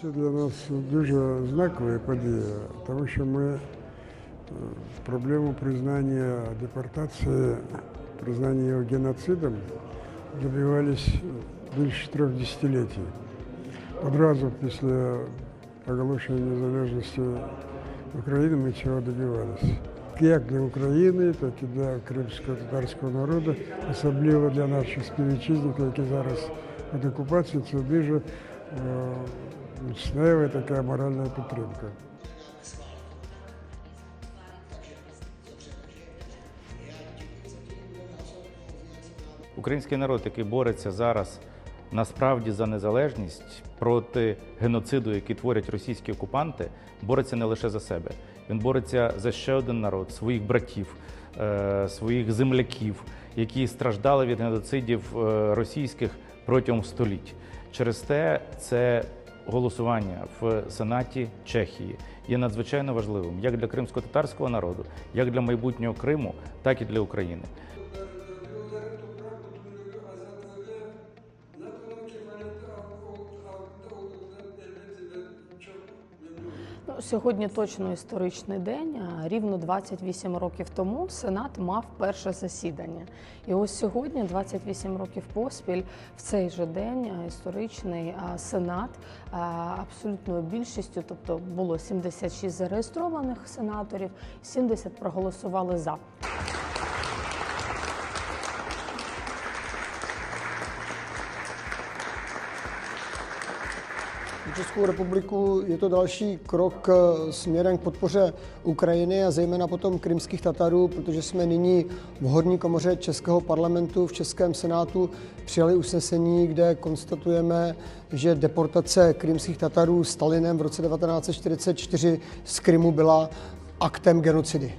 Це для нас дуже знакова подія, тому що ми е, проблему признання депортації, признання його геноцидом добивались більше трьох десятилетий. Одразу після оголошення незалежності України ми цього добивалися. Як для України, так і для кримського татарського народу, особливо для наших співвітчизників, які зараз під окупацією, це дуже міцнева така моральна підтримка. Український народ, який бореться зараз насправді за незалежність проти геноциду, який творять російські окупанти, бореться не лише за себе. Він бореться за ще один народ, своїх братів, е, своїх земляків, які страждали від геноцидів е, російських протягом століть. Через те це голосування в Сенаті Чехії є надзвичайно важливим як для кримсько-татарського народу, як для майбутнього Криму, так і для України. Сьогодні точно історичний день. Рівно 28 років тому Сенат мав перше засідання. І ось сьогодні, 28 років поспіль, в цей же день історичний Сенат абсолютною більшістю, тобто було 76 зареєстрованих сенаторів, 70 проголосували за. Českou republiku je to další krok eh, směrem k podpoře Ukrajiny a zejména potom krymských Tatarů, protože jsme nyní v horní komoře Českého parlamentu v Českém senátu přijali usnesení, kde konstatujeme, že deportace krymských Tatarů Stalinem v roce 1944 z Krymu byla aktem genocidy.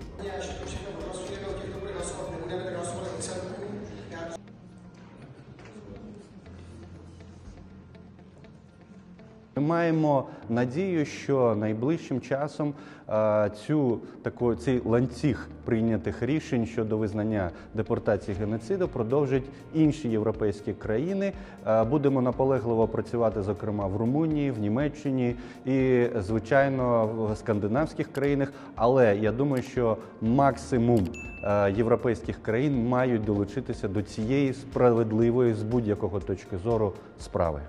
Ми маємо надію, що найближчим часом е, цю таку цей ланцюг прийнятих рішень щодо визнання депортації геноциду продовжать інші європейські країни. Е, Будемо наполегливо працювати, зокрема в Румунії, в Німеччині і, звичайно, в скандинавських країнах. Але я думаю, що максимум е, європейських країн мають долучитися до цієї справедливої з будь-якого точки зору справи.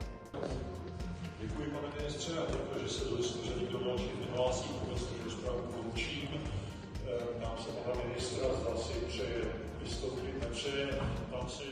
Ministře, a to, že se došlo, že nikdo další nehlásí, obecnou rozpravu končím. Nám se pana ministra, zda si přeje vystoupit, nepřeje. Tam si